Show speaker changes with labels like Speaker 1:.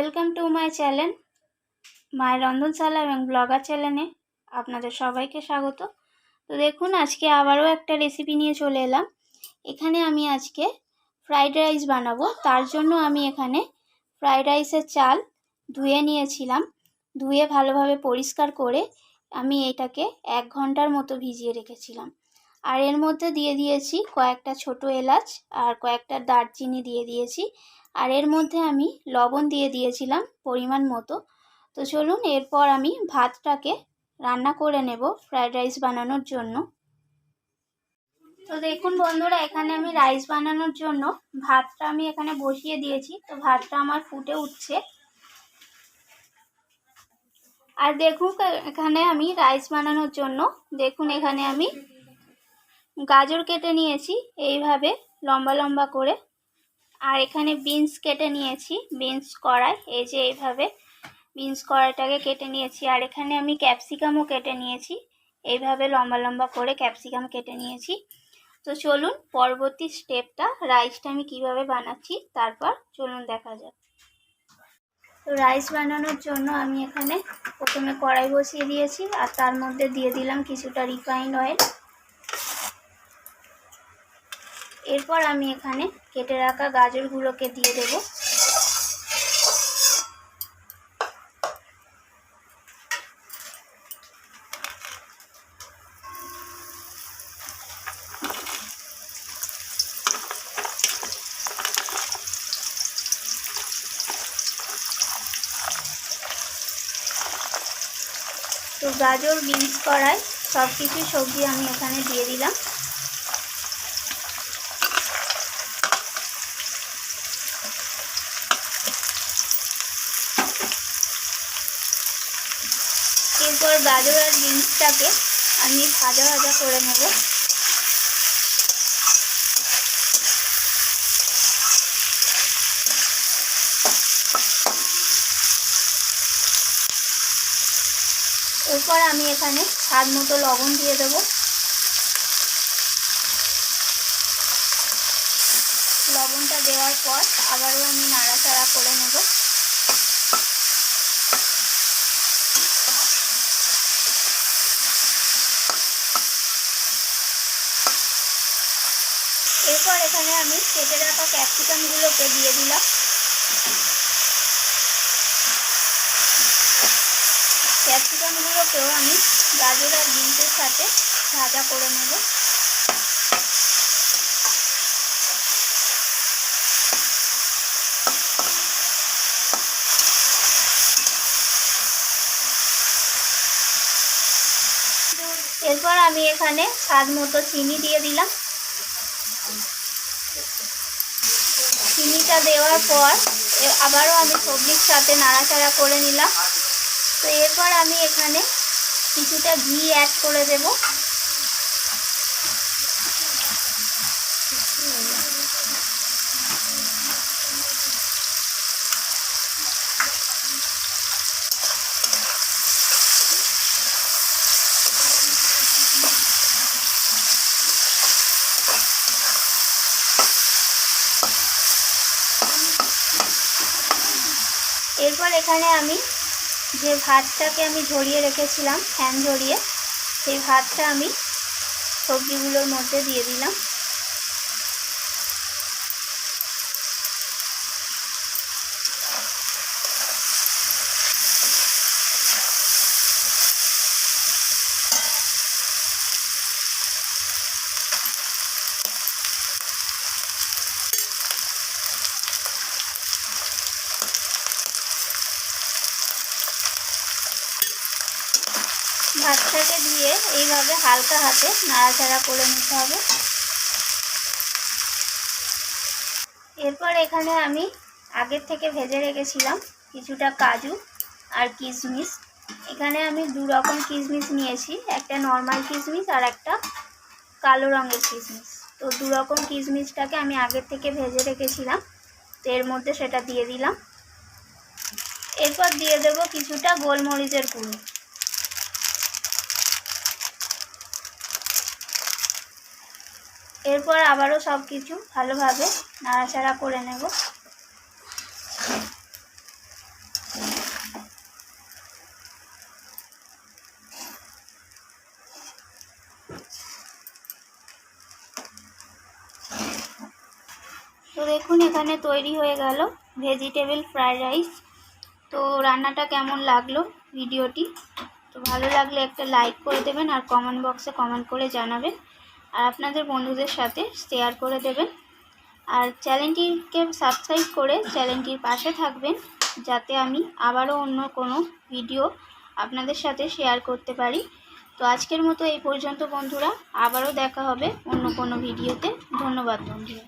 Speaker 1: Welcome to my channel মায়ের রন্ধনশালা এবং blogger চ্যানেলে আপনাদের সবাইকে স্বাগত। তো দেখুন, আজকে আবারও একটা রেসিপি নিয়ে চলে এলাম। এখানে আমি আজকে ফ্রাইড রাইস বানাবো। তার জন্য আমি এখানে ফ্রাইড রাইসের চাল ধুয়ে নিয়েছিলাম। ধুয়ে ভালোভাবে পরিষ্কার করে আমি এটাকে এক ঘণ্টার মতো ভিজিয়ে রেখেছিলাম। আর এর মধ্যে দিয়ে দিয়েছি কয়েকটা ছোট এলাচ আর কয়েকটা দারচিনি দিয়ে দিয়েছি। আর এর মধ্যে আমি লবণ দিয়ে দিয়েছিলাম পরিমাণ মতো। তো চলুন এরপর আমি ভাতটাকে রান্না করে নেব ফ্রায়েড রাইস বানানোর জন্য। তো দেখুন বন্ধুরা, এখানে আমি রাইস বানানোর জন্য ভাতটা আমি এখানে বসিয়ে দিয়েছি। তো ভাতটা আমার ফুটে উঠছে। আর দেখুন এখানে আমি রাইস বানানোর জন্য, দেখুন এখানে আমি গাজর কেটে নিয়েছি এইভাবে লম্বা লম্বা করে। আর এখানে বিনস কেটে নিয়েছি, বিনস কড়াই। এই যে এইভাবে বিনস কড়াইটাকে কেটে নিয়েছি। আর এখানে আমি ক্যাপসিকামও কেটে নিয়েছি। এইভাবে লম্বা লম্বা করে ক্যাপসিকাম কেটে নিয়েছি। তো চলুন পরবর্তী স্টেপটা, রাইসটা আমি কীভাবে বানাচ্ছি, তারপর চলুন দেখা যাক। তো রাইস বানানোর জন্য আমি এখানে প্রথমে কড়াই বসিয়ে দিয়েছি, আর তার মধ্যে দিয়ে দিলাম কিছুটা রিফাইন্ড অয়েল। এরপর আমি এখানে কেটে রাখা গাজরগুলোকে দিয়ে দেব। তো গাজর বিনস করায় সব কিছু সবজি আমি এখানে দিয়ে দিলাম। এরপর গাজর আর বিনসটাকে আমি ভাজা ভাজা করে নেব। এরপর আমি এখানে স্বাদ মতো লবণ দিয়ে দেব। লবণটা দেওয়ার পর আবারও আমি নাড়াচাড়া করে নেব। এখানে আমি কেটে রাখা ক্যাপসিকামগুলোকে দিয়ে দিলাম। ক্যাপসিকামগুলোকেও আমি গাজর আর বিনসের সাথে ভাজা করে নেব। এরপর আমি এখানে স্বাদ মতো চিনি দিয়ে দিলাম। চিনিটা দেওয়ার পর আবারও আমি সবজির সাথে নাড়াচাড়া করে নিলাম। তো এরপর আমি এখানে কিছুটা ঘি অ্যাড করে দেব। এরপর এখানে আমি যে ভাতটাকে আমি ঝরিয়ে রেখেছিলাম, ফ্যান ঝরিয়ে, সেই ভাতটা আমি সবজিগুলোর মধ্যে দিয়ে দিলাম। ভাতটাকে দিয়ে এইভাবে হালকা হাতে নাড়াচাড়া করে নিতে হবে। এরপর এখানে আমি আগের থেকে ভেজে রেখেছিলাম কিছুটা কাজু আর কিশমিশ। এখানে আমি দু রকম কিশমিশ নিয়েছি, একটা নর্মাল কিশমিশ আর একটা কালো রঙের কিশমিশ। তো দু রকম কিশমিশটাকে আমি আগের থেকে ভেজে রেখেছিলাম, তো এর মধ্যে সেটা দিয়ে দিলাম। এরপর দিয়ে দেব কিছুটা গোলমরিচের গুঁড়ো। এরপর আবারও সব কিছু ভালোভাবে নাড়াচাড়া করে নেব। তো দেখুন, এখানে তৈরি হয়ে গেল ভেজিটেবল ফ্রায়েড রাইস। তো রান্নাটা কেমন লাগল ভিডিওটি? তো ভালো লাগলে একটা লাইক করে দেবেন আর কমেন্ট বক্সে কমেন্ট করে জানাবেন। আর আপনাদের বন্ধুদের সাথে শেয়ার করে দেবেন। আর চ্যানেলটিকে সাবস্ক্রাইব করে চ্যানেলটির পাশে থাকবেন, যাতে আমি আবারও অন্য কোনো ভিডিও আপনাদের সাথে শেয়ার করতে পারি। তো আজকের মতো এই পর্যন্ত বন্ধুরা, আবারও দেখা হবে অন্য কোনো ভিডিওতে ধন্যবাদ বন্ধুরা।